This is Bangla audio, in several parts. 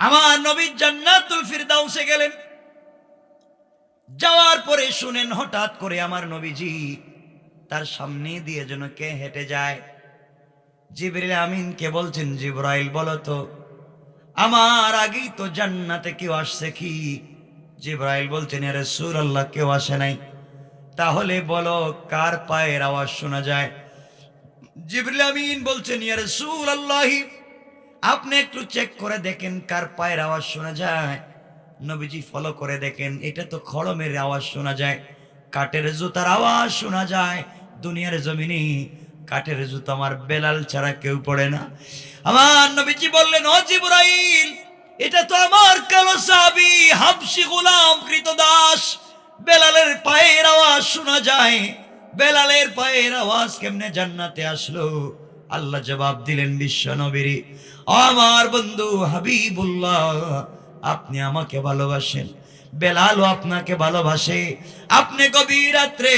আমার নবী জান্নাতুল ফিরদাউসে গেলেন। যাওয়ার পরে শুনেন হঠাৎ করে আমার নবীজি তার সামনে দিয়ে যেন কে হেঁটে যায়। জিবরিল আমিনকে বলছেন, জিব্রাইল, বলো তো, আমার আগেই তো জান্নাতে কেউ আসছে কি? জিব্রাইল বলছেন আরে সুর আল্লাহ কেউ আসে নাই। তাহলে বলো, কার পায়ের আওয়াজ শোনা যায়? জিবরিল আমিন বলছেন ইয়ার সুর আল্লাহি আপনি একটু চেক করে দেখেন কার পায়ের আওয়াজ শোনা যায়। নবীজি ফলো করে দেখেন, এটা তো খড়মের আওয়াজ শোনা যায়। কাঠের জুতার আওয়াজ শোনা যায়, দুনিয়ার জমিনে কাঠের জুতো আমার বেলাল ছাড়া কেউ পড়ে না। আমার নবীজি বললেন, ও জিবরাইল, এটা তো আমার কালো সাবি হাবসি গোলাম কৃতদাস বেলালের পায়ের আওয়াজ শোনা যায়। বেলালের পায়ের আওয়াজ কেমনে জান্নাতে আসলো? আল্লাহ জবাব দিলেন, বিশ্ব নবীর আমার বন্ধু হাবিবুল্লাহ, আপনি আমাকে ভালোবাসেন। বেলালও আপনাকে ভালোবাসে। আপনি গভীর রাত্রে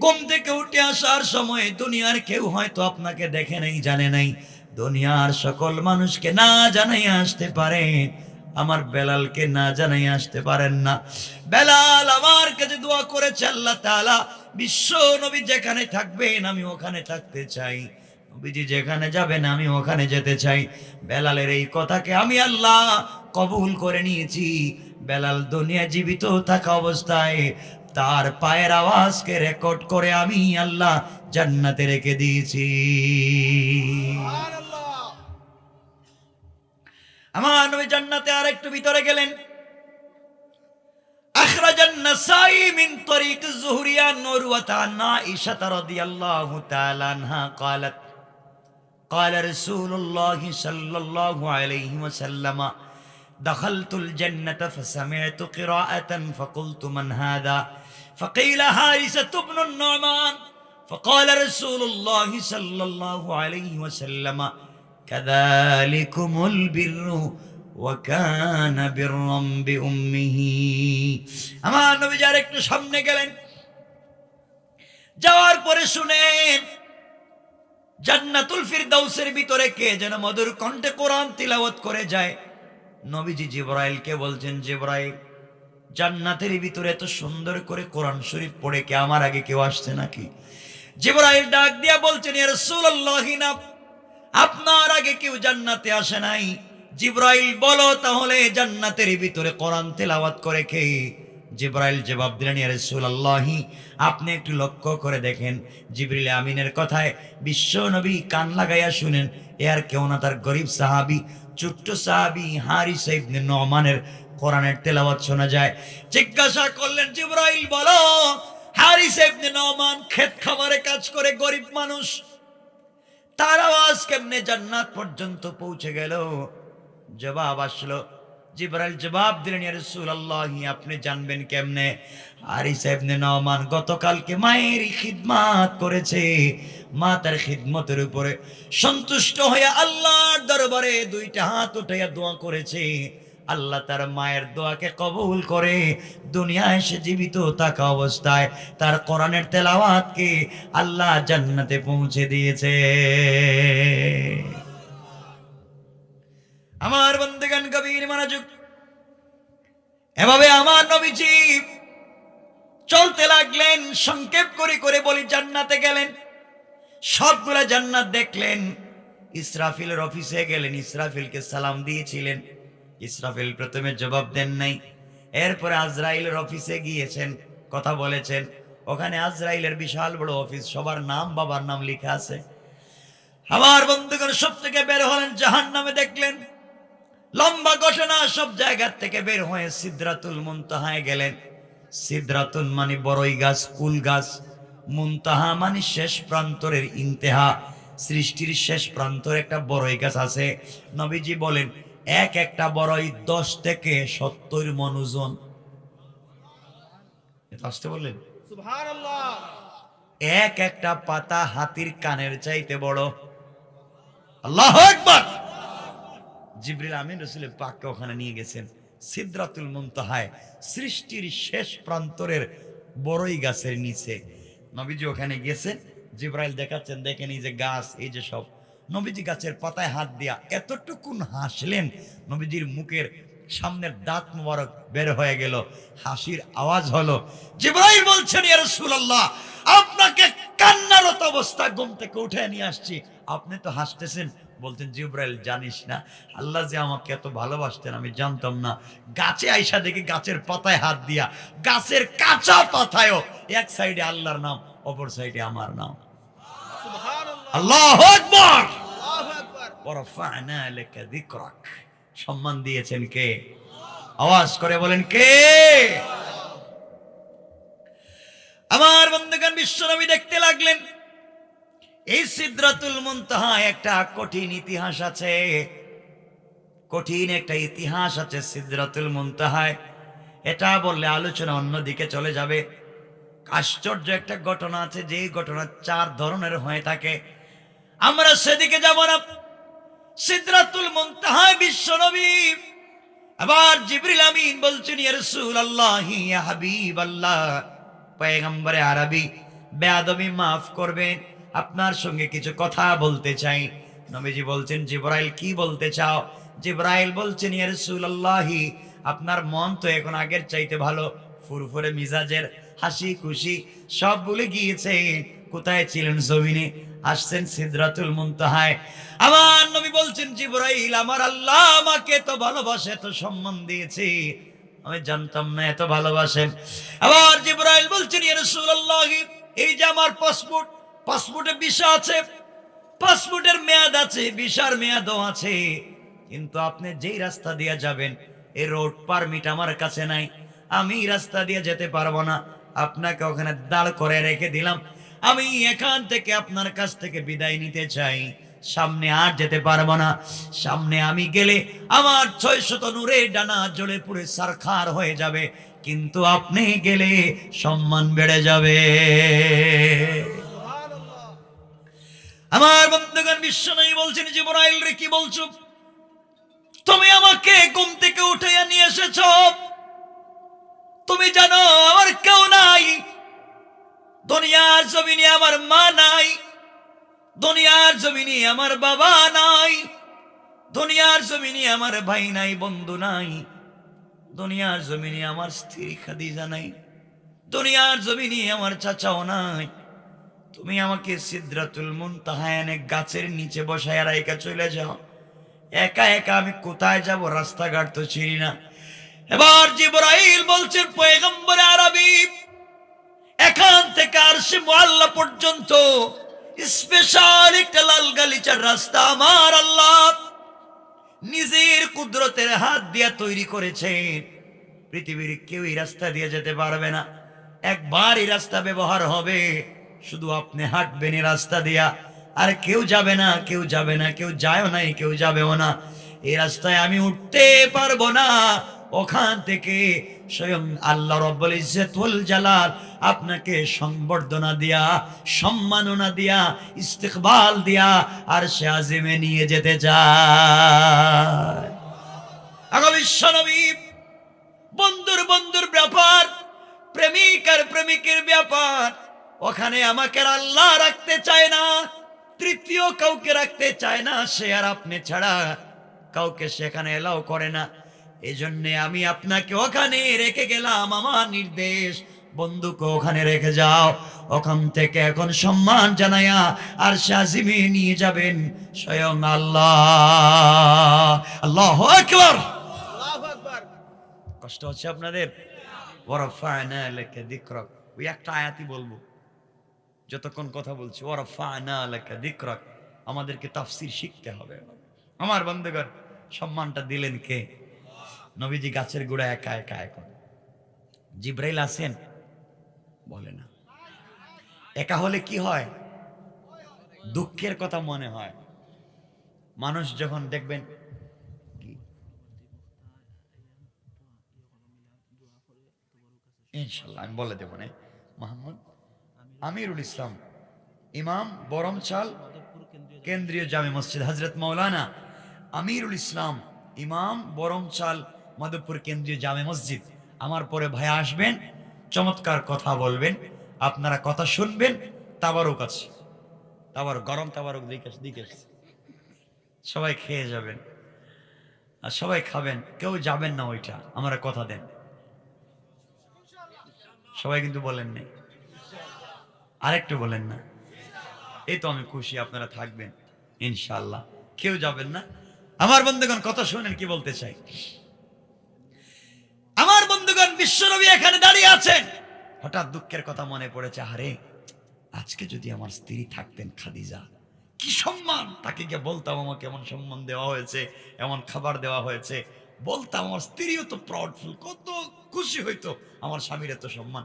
ঘুম থেকে উঠে আসার সময় দুনিয়ার কেউ হয়তো আপনাকে দেখে নাই, জানে নাই। দুনিয়ার সকল মানুষকে না জানাই আসতে পারে। আমার বেলালকে না জানাই আসতে পারেন না। বেলাল আমার কাছে দোয়া করেছে আল্লাহ তাআলা, বিশ্ব নবী যেখানে থাকবেন, আমি ওখানে থাকতে চাই। নবীজি যেখানে যাবেন আমি ওখানে যেতে চাই বেলালের এই কথাকে আমি আল্লাহ কবুল করে নিয়েছি বেলাল দুনিয়া জীবিত থাকা অবস্থায় তার পায়ের আওয়াজকে রেকর্ড করে আমি আল্লাহ জান্নাতে রেখে দিয়েছি আমার নবী জান্নাতে আর একটু ভিতরে গেলেন أخرج النسائي من طريق الزهري عن عروة عن عائشة رضي الله تعالى عنها قالت قال رسول الله صلى الله عليه وسلم دخلت الجنة فسمعت قراءة فقلت من هذا فقيل حارثة بن النعمان فقال رسول الله صلى الله عليه وسلم كذلكم البر وكان برا بأمه আমার নবী যার একটু সামনে গেলেন যাওয়ার পরে শুনেন জান্নাতুল ফিরদাউসের ভিতরে কে যেন মধুর কণ্ঠে কোরআন তিলাওয়াত করে যায়। নবীজি জিব্রাইলকে বলছেন, জিব্রাইল, জান্নাতের ভিতরে এত সুন্দর করে কোরআন শরীফ পড়ে কে আমার আগে কেউ আসছে নাকি? জিব্রাইল ডাক দিয়া বলছেন, ইয়া রাসূলুল্লাহ, না, আপনার আগে কেউ জান্নাতে আসে নাই। জিব্রাইল, বলো তাহলে জান্নাতের ভিতরে কোরআন তেলাওয়াত করে কে? জিব্রাইল জবাব দিলেন, ইয়া রাসূলুল্লাহি, আপনি একটু লক্ষ্য করে দেখেন। জিবরিল আমিনের কথায় বিশ্ব নবী কান লাগাইয়া শুনেন, এ আর কেউ না তার গরিব সাহাবী, ছোট্ট সাহাবী হারিস ইবনে নোমানের কোরআনের তেলাওয়াত শোনা যায়। জিজ্ঞাসা করলেন, জিব্রাইল, বলো, হারিস ইবনে নোমান ক্ষেত খামারে কাজ করে গরিব মানুষ, তার আওয়াজ কেমনে জান্নাত পর্যন্ত পৌঁছে গেল? জবাব আসলো জিবরাইল জবাব দিলেন, ইয়া রাসূলুল্লাহ, আপনি জানবেন কেমনে? হারিস ইবনে নওমান গতকালকে মায়ের খিদমাত করেছে। মা তার খিদমতের উপরে সন্তুষ্ট হয়ে আল্লাহর দরবারে দুইটা হাত উঠাইয়া দোয়া করেছে। আল্লাহ তার মায়ের দোয়াকে কবুল করে দুনিয়ায় এসে জীবিত থাকা অবস্থায় তার কোরআনের তেলাওয়াতকে আল্লাহ জান্নাতে পৌঁছে দিয়েছে। আমার বন্ধুগান কবির মনোযোগ। এভাবে আমার নবীজি চলতে লাগলেন, সংক্ষেপ করে করে বলি, জান্নাতে গেলেন। সবগুলা জান্নাত দেখলেন। ইসরাফিলের অফিসে গেলেন, ইসরাফিলকে সালাম দিয়েছিলেন। ইসরাফিল প্রথমে জবাব দেন নাই। এরপরে আজরাইলের অফিসে গিয়েছেন, কথা বলেছেন। ওখানে আজরাইলের বিশাল বড় অফিস, সবার নাম, বাবার নাম লেখা আছে। আমার বন্ধুগণ সব থেকে বের হলেন জাহান নামে দেখলেন। লম্বা ঘটনা সব জায়গার থেকে বের হয়ে সিদ্রাতুল মুনতাহায় গেলেন। সিদ্রাতুল মানে বড়ই গাছ কুল গাছ। মুনতাহা মানে শেষ প্রান্তরের ইন্তেহা। সৃষ্টির শেষ প্রান্তর একটা বড়ই গাছ আছে। নবীজি বলেন এক একটা বড়ই দশ থেকে সত্তর মন ওজন এটা আসতে বললেন? এক একটা পাতা হাতির কানের চাইতে বড়। আল্লাহ একবার জিবরিল আমিন রসুলের পাককে ওখানে নিয়ে গেছেন। সিদ্রাতুল মুনতাহায়, সৃষ্টির শেষ প্রান্তরের বড়ই গাছের নিচে। নবীজি ওখানে গেছেন, জিব্রাইল দেখাচ্ছেন, দেখেন এই যে গাছ, এই যে সব। নবীজি গাছের পাতায় হাত দিয়া এতটুকুন হাসলেন, নবীজির মুখের সামনের দাঁত মুবারক বের হয়ে গেল, হাসির আওয়াজ হলো, জিব্রাইল বলছেন, ইয়া রাসূলুল্লাহ, আপনাকে কান্নারত অবস্থা ঘুম থেকে উঠে নিয়ে আসছি। আপনি তো হাসতেছেন বলতেন জিব্রাইল জানিস না? আল্লাহ যে আমাকে এত ভালোবাসতেন আমি জানতাম না। গাছে আইসা দেখি গাছের পাতায় হাত দিয়া গাছের কাঁচা পাতায়ও এক সাইডে আল্লাহর নাম অপর সাইডে আমার নাম। আল্লাহ আকবার! সম্মান দিয়েছেন কে? আওয়াজ করে বলেন কে? আমার বন্ধুগণ বিশ্বনবী দেখতে লাগলেন। এই সিদ্রাতুল মুনতাহা একটা কঠিন ইতিহাস আছে। কঠিন একটা ইতিহাস আছে সিদ্রাতুল মুনতাহায়। এটা বললে আলোচনা অন্যদিকে চলে যাবে। আশ্চর্য একটা ঘটনা আছে যে ঘটনা চার ধরনের হয়ে থাকে। আমরা সেদিকে যাব না। সিদ্রাতুল মুনতাহায় বিশ্বনবী আবার জিবরিল আমিন বলছেন, ইয়া রাসূলুল্লাহ, ইয়া হাবিবাল্লাহ। পয়গম্বরে আরবি, বেয়াদবি মাফ করবেন। আপনার সঙ্গে কিছু কথা বলতে চাই। নবীজি বলছেন, জিব্রাইল, কি বলতে চাও? জিব্রাইল বলছেন, ইয়া রাসূলুল্লাহ, আপনার মন তো এখন আগের চাইতে ভালো। ফুরফুরে মিজাজের হাসি খুশি সব ভুলে গিয়েছেন। কোথায় ছিলেন জমিনে? আসছেন সিদরাতুল মুনতাহায়। আমার নবী বলছেন, জিব্রাইল, আমার আল্লাহ আমাকে তো ভালোবাসে তো সম্মান দিয়েছে। আমি জানতাম না এত ভালোবাসেন। আবার জিব্রাইল বলছেন, ইয়া রাসূলুল্লাহ, এই যে আমার পাসপোর্ট পাসপোর্টে ভিসা আছে, পাসপোর্টের মেয়াদ আছে, ভিসার মেয়াদও আছে। কিন্তু আপনি যেই রাস্তা দিয়ে যাবেন এই রোড পারমিট আমার কাছে নাই, আমি রাস্তা দিয়ে যেতে পারব না। আপনাকে ওখানে দাঁড় করে রেখে দিলাম। আমি এখান থেকে আপনার কাছ থেকে বিদায় নিতে চাই। সামনে আর যেতে পারব না। সামনে আমি গেলে আমার ছয় শত নূরে ডানা জ্বলে পুড়ে সারখার হয়ে যাবে। কিন্তু আপনি গেলে সম্মান বেড়ে যাবে। আমার বন্ধুগণ বিশ্ব নাই বলছেন জীবনাইল রে, কি বলছো? তুমি আমাকে ঘুম থেকে উঠাইয়া নিয়ে এসেছ। তুমি জানো, আমার কেউ নাই। দুনিয়ার জমিনে আমার মা নাই। দুনিয়ার জমিনে আমার বাবা নাই। দুনিয়ার জমিনে আমার ভাই নাই, বন্ধু নাই। দুনিয়ার জমিনে আমার স্ত্রী খাদিজা নাই। দুনিয়ার জমিনে আমার চাচাও নাই। তুমি আমাকে সিদ্ধাতুল সিদ্রাতুল মুনতাহায়ানে গাছের নিচে বসায় একা চলে যাও। একা একা আমি কোথায় যাব রাস্তাঘাট তো চিনি না। এবার জিবরাইল বলছেন পয়গম্বর আরবি, এখান থেকে আর সে মোয়াল্লা পর্যন্ত স্পেশাল একটা লাল গালিচার রাস্তা আমার আল্লাহ নিজের কুদরতের হাত দিয়া তৈরি করেছেন। পৃথিবীর কেউ এই রাস্তা দিয়ে যেতে পারবে না। একবার এই রাস্তা ব্যবহার হবে। শুধু আপনি হাঁটবেন রাস্তা দিয়া। আর কেউ যাবে না, কেউ যাবে না, কেউ যায়ও নাই, কেউ যাবেও না। এই রাস্তায় আমি উঠতে পারব না। ওখান থেকে স্বয়ং আল্লাহ রব্বুল ইজ্জতুল জালাল আপনাকে সংবর্ধনা দিয়া, সম্মাননা দিয়া, ইস্তেকবাল দিয়া আর সে আজিমে নিয়ে যেতে চায়। বিশ্বনবী বন্ধুর বন্ধুর ব্যাপার, প্রেমিক আর প্রেমিকের ব্যাপার ওখানে আমাকে আল্লাহ রাখতে চায় না। তৃতীয় কাউকে রাখতে চায় না সে আর আপনি ছাড়া কাউকে সেখানে এলাও করে না। এই জন্যে আমি আপনাকে ওখানে রেখে গেলাম আমার নির্দেশ। বন্ধুকে ওখানে রেখে যাও। ওখান থেকে এখন সম্মান জানায়া আর শাজিমে নিয়ে যাবেন স্বয়ং আল্লাহ। আল্লাহ কষ্ট হচ্ছে আপনাদের? লাকা যিকরাক ওই একটা আয়াতি বলব। যতক্ষণ কথা বলছি ওরা ওয়ারাফা'না লাকা যিকরাক আমাদেরকে তাফসীর শিখতে হবে। আমার বন্ধুগণ, সম্মানটা দিলেন কে? নবীজি গাছের গোড়া একা একা এখন। জিব্রাইল আছেন বলে না। একা হলে কি হয়? দুঃখের কথা মনে হয়। মানুষ যখন দেখবেন ইনশাল্লাহ, আমি বলে দেবো না। মোহাম্মদ আমিরুল ইসলাম, ইমাম বরমচাল কেন্দ্রীয় জামে মসজিদ হজরত মৌলানা আমিরুল ইসলাম, ইমাম বরমচাল মাধবপুর কেন্দ্রীয় জামে মসজিদ। আমার পরে ভাই আসবেন, চমৎকার কথা বলবেন, আপনারা কথা শুনবেন, তাবারুক আছে। তাবার গরম তাবারুক দিকে দিকে সবাই খেয়ে যাবেন, আর সবাই খাবেন, কেউ যাবেন না ওইটা, আমরা কথা দেন। সবাই কিন্তু বলেন নাই। আরেকটু বলেন না। এই তো আমি খুশি, আপনারা থাকবেন ইনশাল্লাহ কেউ যাবেন না। আমার বন্ধুগণ, কথা শুনেন কি বলতে চাই? আমার বন্ধুগণ, বিশ্বনবী এখানে দাঁড়িয়ে আছেন। হঠাৎ দুঃখের কথা মনে পড়েছে, আরে, আজকে যদি আমার স্ত্রী থাকতেন খাদিজা, কি সম্মান! তাকে গিয়ে বলতাম, আমাকে এমন সম্মান দেওয়া হয়েছে, এমন খাবার দেওয়া হয়েছে। বলতাম, আমার স্ত্রীও তো প্রাউডফুল কত খুশি হইতো, আমার স্বামীর এত সম্মান।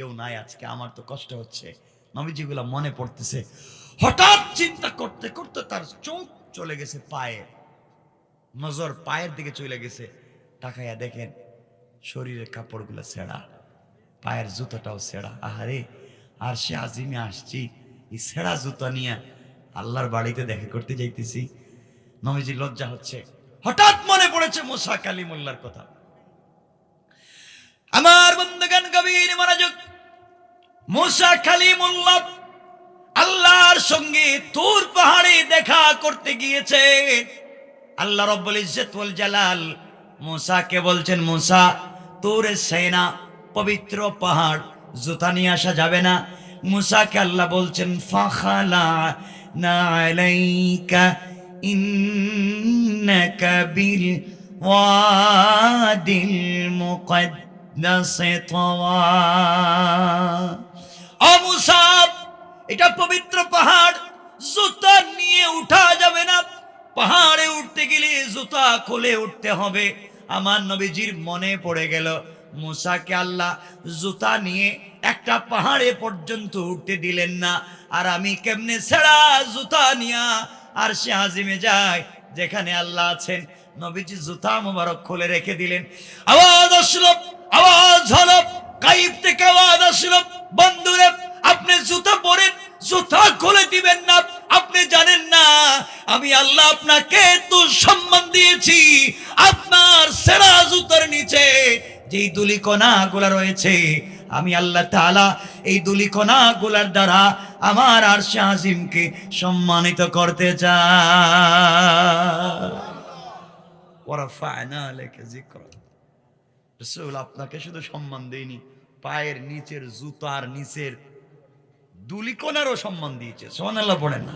কেউ নাই আজকে, আমার তো কষ্ট হচ্ছে। নবীজিগুলা মনে পড়তেছে, হঠাৎ চিন্তা করতে করতে তার চোখ চলে গেছে পায়ে নজর পায়ের দিকে চলে গেছে, তাকাইয়া দেখেন শরীরের কাপড়গুলো ছেঁড়া, পায়ের জুতোটাও ছেঁড়া। আহারে, আর সে আজিমে আসছি, এই ছেঁড়া জুতো নিয়ে আল্লাহর বাড়িতে দেখা করতে যাইতেছি। নবীজি লজ্জা হচ্ছে, হঠাৎ মনে পড়েছে মুসা কালিমুল্লার কথা। আমার বন্ধুগান গভীর মনোযোগ মুসা কালিমুল্লাহ আল্লাহর সঙ্গে তুর পাহাড়ে দেখা করতে গিয়েছে। আল্লাহ রব্বুল ইজ্জত ওয়াল জালাল মুসাকে বলছেন, মুসা, তোর সেনা পবিত্র পাহাড়, জুতা নিয়ে আসা যাবে না। মুসাকে আল্লাহ বলছেন, ফাখালা ও মুসা এটা পবিত্র পাহাড়, জুতা নিয়ে উঠা যাবে না। পাহাড়ে উঠতে গেলে জুতা খুলে উঠতে হবে। আমার নবীজির মনে পড়ে গেল, মুসাকে আল্লাহ জুতা নিয়ে একটা পাহাড়ে পর্যন্ত উঠতে দিলেন না। আর আমি কেমনে ছেড়া জুতা নিয়া, আর সে হাজিমে যায়, যেখানে আল্লাহ আছেন। নবীজি জুতা মোবারক খুলে রেখে দিলেন। আওয়াজ আসলো, আওয়াজ হলো কাইব থেকে আওয়াজ আসলো। বন্ধুরে, আপনি জুতা পরেন জুতা খুলে দিবেন না, আপনি জানেন না, আমি আল্লাহ আপনাকে তো সম্মান দিয়েছি। আপনার সেরা জুতার নিচে যেই দুলিকণা গুলা রয়েছে, আমি আল্লাহ তাআলা এই দুলিকণা গুলার দ্বারা আমার আর আজিমকে সম্মানিত করতে রসুল, আপনাকে শুধু সম্মান দেয়নি পায়ের নিচের জুতার নিচের দুলিকোনারও সম্মান দিয়েছে। সোহানাল্লাহ পড়েন না।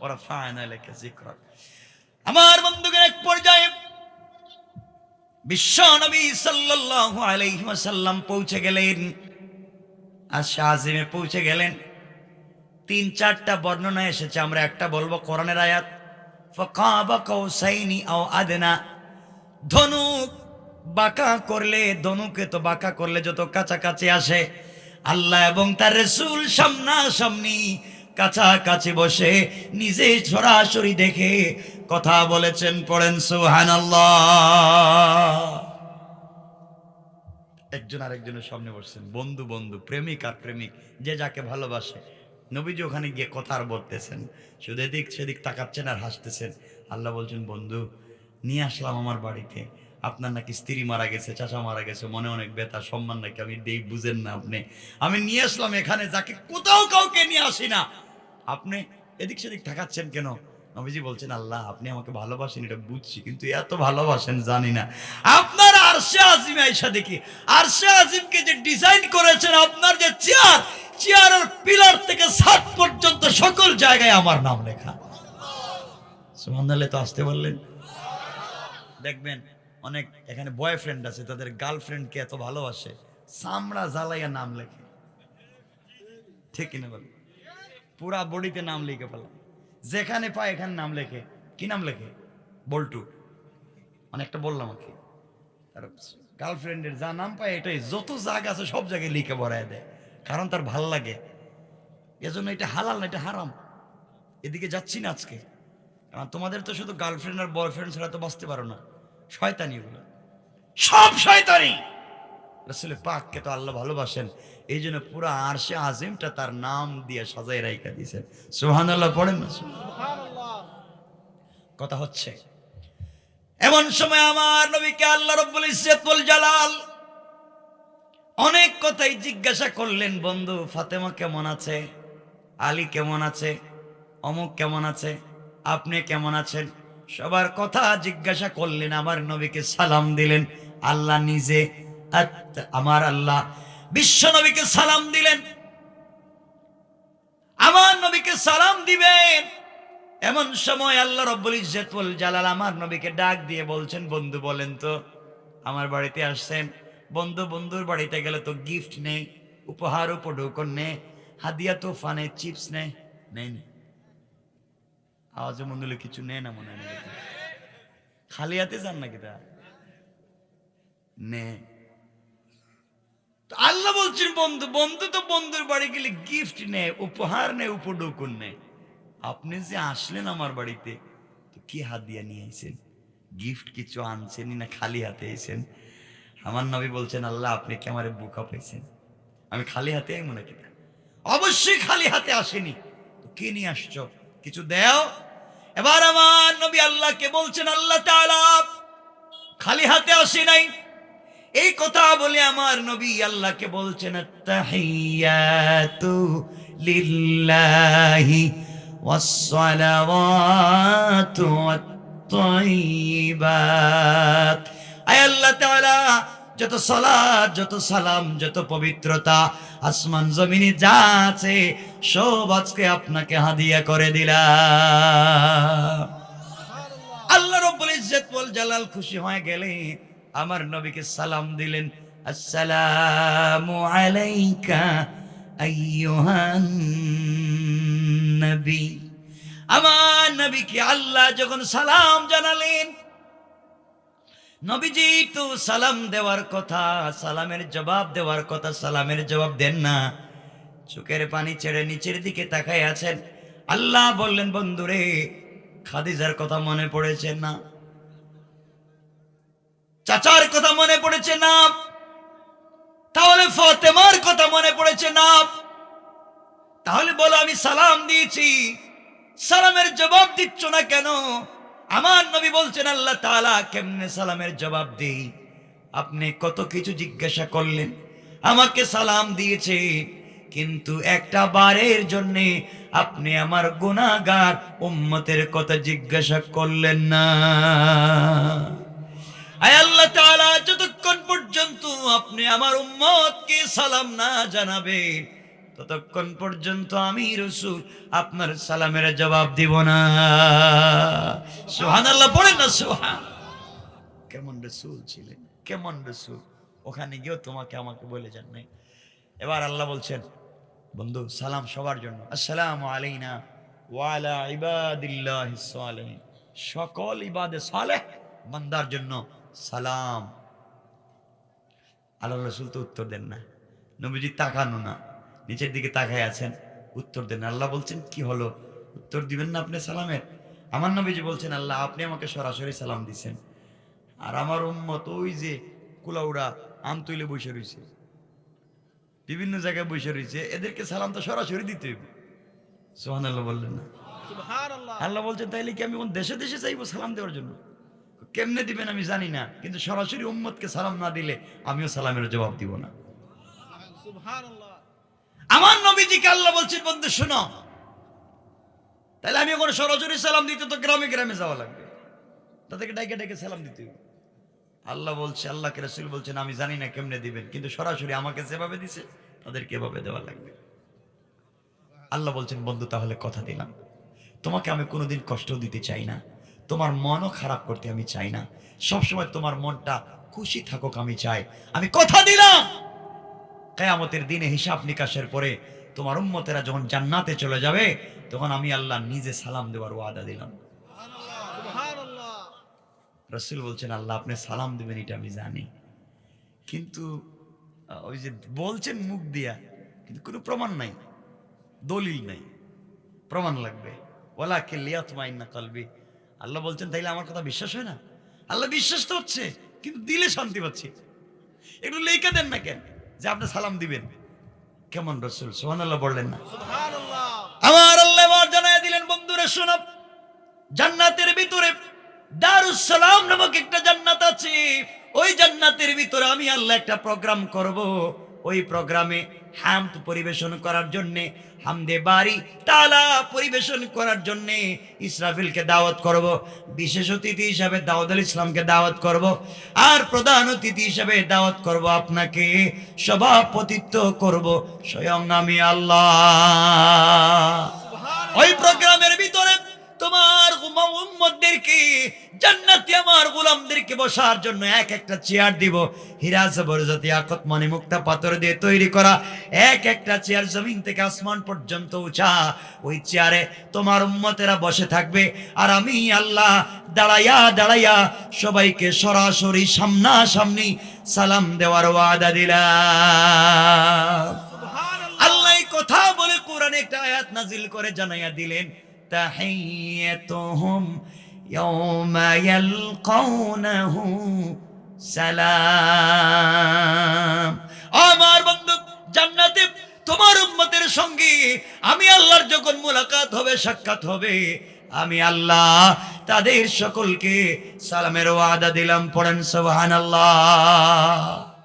ওরা ফায়না লেখে জিক্র আমার বন্ধুগণ, এক পর্যায়ে বিশ্ব নবী সাল্লাল্লাহু আলাইহি ওয়াসাল্লাম পৌঁছে গেলেন। আর শাহজিমে পৌঁছে গেলেন। তিন চারটা বর্ণনা এসেছে, আমরা একটা বলব কোরআনের আয়াত। ফাকাবা কাউসাইনি আও আদনা, ধনুক বাঁকা করলে, ধনুকে তো বাঁকা করলে যত কাছাকাছি আসে, আল্লাহ এবং তার রসুল সামনাসামনি কাছাকাছি বসে নিজে সরাসরি দেখে কথা বলেছেন, পড়েন সুহান একজন আরেকজনের সামনে বসছেন, বন্ধু বন্ধু, প্রেমিক আর প্রেমিক, যে যাকে ভালোবাসে। নবীজি ওখানে গিয়ে কথা আর বলতেছেন, শুধু এদিক সেদিক তাকাচ্ছেন আর হাসতেছেন। আল্লাহ বলছেন, বন্ধু, নিয়ে আসলাম আমার বাড়িতে। আপনার নাকি স্ত্রী মারা গেছে, চাচা মারা গেছে, মনে অনেক বেতা সম্মান নাকি আমি দেই, বুঝেন না আপনি। আমি নিয়ে আসলাম এখানে, যাকে কোথাও কাউকে নিয়ে আসি না। আপনি এদিক সেদিক ঠাকাচ্ছেন কেন? নবীজি বলছেন, আল্লাহ, আপনি আমাকে ভালোবাসেন, এটা বুঝছি, কিন্তু এত ভালোবাসেন, জানি না। আপনার আরশে আজিম আইসা দেখি, আরশে আজিমকে যে ডিজাইন করেছেন, আপনার যে চেয়ার, চেয়ারের পিলার থেকে ছাদ পর্যন্ত সকল জায়গায় আমার নাম লেখা। সুবহানাল্লাহ, তো আসতে বললেন? দেখবেন অনেক এখানে বয়ফ্রেন্ড আছে, তাদের গার্লফ্রেন্ডকে এত ভালোবাসে, চামড়া জ্বালাইয়া নাম লেখে। ঠিক কিনা বল পুরা বডিতে নাম লিখে ফেলাম যেখানে পায় এখানে নাম লেখে। কি নাম লেখে? বল্টু। অনেকটা বললাম আর কি তার গার্লফ্রেন্ডের যা নাম পায় এটাই, যত জায়গা আছে সব জায়গায় লিখে ভরায় দেয়। কারণ তার ভালো লাগে। এজন্য এটা হালাল না, এটা হারাম। এদিকে যাচ্ছি না আজকে। কারণ তোমাদের তো শুধু গার্লফ্রেন্ড আর বয়ফ্রেন্ড ছাড়া তো বাঁচতে পারো না। শয়তানি এগুলো সব শয়তানি। রসুল পাককে তো আল্লাহ ভালোবাসেন এই জন্য পুরো আরশে আজিমটা তার নাম দিয়ে সাজাই রাইখা দিয়েছেন। সুহান আল্লাহ পড়েন না? কথা হচ্ছে এমন সময় আমার নবীকে আল্লাহ রব্বুল ইজ্জতুল জালাল অনেক কথাই জিজ্ঞাসা করলেন বন্ধু ফাতেমা কেমন আছে? আলী কেমন আছে? অমুক কেমন আছে? আপনি কেমন আছেন? সবার কথা জিজ্ঞাসা করলেন, আমার নবীকে সালাম দিলেন। আল্লাহ নিজে আমার আল্লাহ বিশ্ব নবীকে সালাম দিলেন। আমার নবীকে সালাম দিবেন। এমন সময় আল্লাহ রব্বুল ইজ্জতুল জালাল আমার নবীকে ডাক দিয়ে বলছেন, বন্ধু বলেন তো, আমার বাড়িতে আসছেন। বন্ধু, বন্ধুর বাড়িতে গেলে তো গিফট নেই, উপহার উপ উপঢৌকন নেই, হাদিয়া তো ফানে চিপস নেই নেই আওয়াজে মনে হলো কিছু নেই না মনে হয় খালি হাতে যান নাকি তা? নে। আল্লাহ বলছেন, বন্ধু বন্ধু তো বন্ধুর বাড়ি গেলে গিফট নে, উপহার নে, উপঢৌকন নে। আপনি যে আসলেন আমার বাড়িতে, তো কি হাত দিয়ে নিয়ে আইছেন? গিফট কিছু আনছেনই না খালি হাতে এসেন আমার নবী বলছেন, আল্লাহ, আপনি কি আমার বুকা পেয়েছেন আমি খালি হাতে আই মনে কিনা অবশ্যই খালি হাতে আসেনি। তো কে নিয়ে আসছো? কিছু দেও। এবার আমার নবী আল্লাহকে বলছেন, আল্লাহ তাআলা, খালি হাতে আসি নাই। এই কথা বলে আমার নবী আল্লাহকে বলছেন আল্লাহ যত সালাত, যত সালাম, যত পবিত্রতা, আসমান, জমিনে যা আছে, সব আজকে আপনাকে হাদিয়া করে দিলাম। আল্লাহ রব্বুল ইজ্জত ওয়াল জালাল খুশি হয়ে গেলে আমার নবীকে সালাম দিলেন, আসসালামু আলাইকা আইয়ুহান নবী। আমার নবীকে আল্লাহ যখন সালাম জানালেন নবীজি তো সালাম দেওয়ার কথা, সালামের জবাব দেওয়ার কথা, সালামের জবাব দেন না। চোখের পানি ছেড়ে নিচের দিকে তাকায় আছেন। আল্লাহ বললেন, বন্ধুরে, খাদিজার কথা মনে পড়েছে না। চাচার কথা মনে পড়েছে না। তাহলে ফতেমার কথা মনে পড়েছে না। তাহলে বলো, আমি সালাম দিয়েছি। সালামের জবাব দিচ্ছ না কেন? আমার নবী বলছেন, আল্লাহ তাআলা কেমনে সালামের জবাব দেই? আপনি কত কিছু জিজ্ঞাসা করলেন, আমাকে সালাম দিয়েছে কিন্তু একটা বারের জন্যে আপনি আমার গুনাহগার উম্মতের কথা জিজ্ঞাসা করলেন না। আল্লাহ যতক্ষণ পর্যন্ত আপনি আমার উম্মতকে সালাম না জানাবেন ততক্ষণ পর্যন্ত আমি রসুল, আপনার সালামের জবাব দিব না। সোহান আল্লাহ পড়েন না, সুবহান। কেমন রসুল ছিলেন? কেমন রসুল? ওখানে গিয়েও তোমাকে আমাকে বলে যান নাই। এবার আল্লাহ বলছেন, বন্ধু, সালাম সবার জন্য। আসসালামু আলাইনা ওয়ালা ইবাদিল্লাহি সালিহিন। সকল ইবাদে সালেহ বান্দার জন্য সালাম। আল্লাহ রসুল তো উত্তর দেন না। নবীজি তাকানো না। নিচের দিকে তাকায় আছেন। উত্তর দেন আল্লাহ বলছেন কি হলো? উত্তর দিবেন না আপনি সালামের? আমার নবীজি বলছেন আল্লাহ আপনি আমাকে সরাসরি সালাম দিছেন। আর আমার উম্মত ওই যে কুলাউড়া আম তুলে বসে রয়েছে বিভিন্ন জায়গায় বসে রয়েছে এদেরকে সালাম তো সরাসরি দিতে সোহান আল্লাহ বললেন না। আল্লাহ বলছেন তাইলে কি আমি কোন দেশে দেশে চাইব সালাম দেওয়ার জন্য? কেমনে দিবেন আমি জানি না কিন্তু সরাসরি উম্মতকে সালাম না দিলে আমিও সালামের জবাব দিব না। আমার নবীজিকে আল্লাহ বলছেন, বন্ধু, শোনো। তাহলে আমি এখন সরাসরি সালাম দিতে তো গ্রামে গ্রামে যাওয়া লাগবে। তাদেরকে ডাইকে ডাইকে সালাম দিতে। আল্লাহ বলছে, আল্লাহকে রসুল বলছেন, আমি জানি না কেমনে দিবেন, কিন্তু সরাসরি আমাকে যেভাবে দিছে, তাদেরকে এভাবে দেওয়া লাগবে। আল্লাহ বলছেন, বন্ধু, তাহলে কথা দিলাম। তোমাকে আমি কোনোদিন কষ্ট দিতে চাই না। তোমার মনও খারাপ করতে আমি চাই না। সবসময় তোমার মনটা খুশি থাকুক আমি চাই। আমি কথা দিলাম! কেয়ামতের দিনে হিসাব নিকাশের পরে তোমার উম্মতেরা যখন জান্নাতে চলে যাবে তখন আমি আল্লাহ নিজে সালাম দেওয়ার ওয়াদা দিলাম। রসুল বলছেন আল্লাহ আপনি সালাম দেবেন এটা আমি জানি। কিন্তু ওই যে বলছেন মুখ দিয়া কিন্তু কোনো প্রমাণ নাই দলিল নাই প্রমাণ লাগবে। ওলা কে লিয়াতমাইন না কলবি। আল্লাহ বলছেন তাইলে আমার কথা বিশ্বাস হয় না? আল্লাহ বিশ্বাস তো হচ্ছে কিন্তু দিলে শান্তি পাচ্ছি। একটু লেখা দেন না কেন? যে আপনি সালাম দিবেন। কেমন রসুল? সোহান আল্লাহ বললেন না। আমার আল্লাহ জানাই দিলেন বন্ধুরে শোনাব জান্নাতের ভিতরে দারুস সালাম নামক একটা জান্নাত আছে। ওই জান্নাতের ভিতরে আমি আল্লাহ একটা প্রোগ্রাম করব। ওই প্রোগ্রামে হামদ পরিবেশন করার জন্যে হামদে বাড়ি তালা পরিবেশন করার জন্যে ইসরাফিলকে দাওয়াত করব বিশেষ অতিথি হিসাবে দাউদ আল ইসলামকে দাওয়াত করব আর প্রধান অতিথি হিসাবে দাওয়াত করব আপনাকে সভাপতিত্ব করব স্বয়ং আমি আল্লাহ। ওই প্রোগ্রামের ভিতরে তোমার উম্মা- উম্মতদেরকে জান্নাতি আমার গোলামদেরকে বসার জন্য এক একটা চেয়ার দিব। হীরা জবরজতি আকত মনে মুক্তা পাথর দিয়ে তৈরি করা এক একটা চেয়ার জমিন থেকে আসমান পর্যন্ত উঁচা ওই চেয়ারে তোমার উম্মতেরা বসে থাকবে। আর আমি আল্লাহ দাঁড়াইয়া দাঁড়াইয়া সবাইকে সরাসরি সামনাসামনি সালাম দেওয়ার ওয়াদা দিলাম। আল্লাহ কথা বলে কোরআনে একটা আয়াত নাজিল করে জানাইয়া দিলেন। তাহিয়াতুহুম ইয়াউমা ইয়ালকাউনাহু সালাম আমার বন্ধু, জান্নাতে তোমার উম্মতের সঙ্গে আমি আল্লাহর যখন মোলাকাত হবে, সাক্ষাৎ হবে, আমি আল্লাহ তাদের সকলকে সালামের ওয়াদা দিলাম, পড়েন সুবহানাল্লাহ।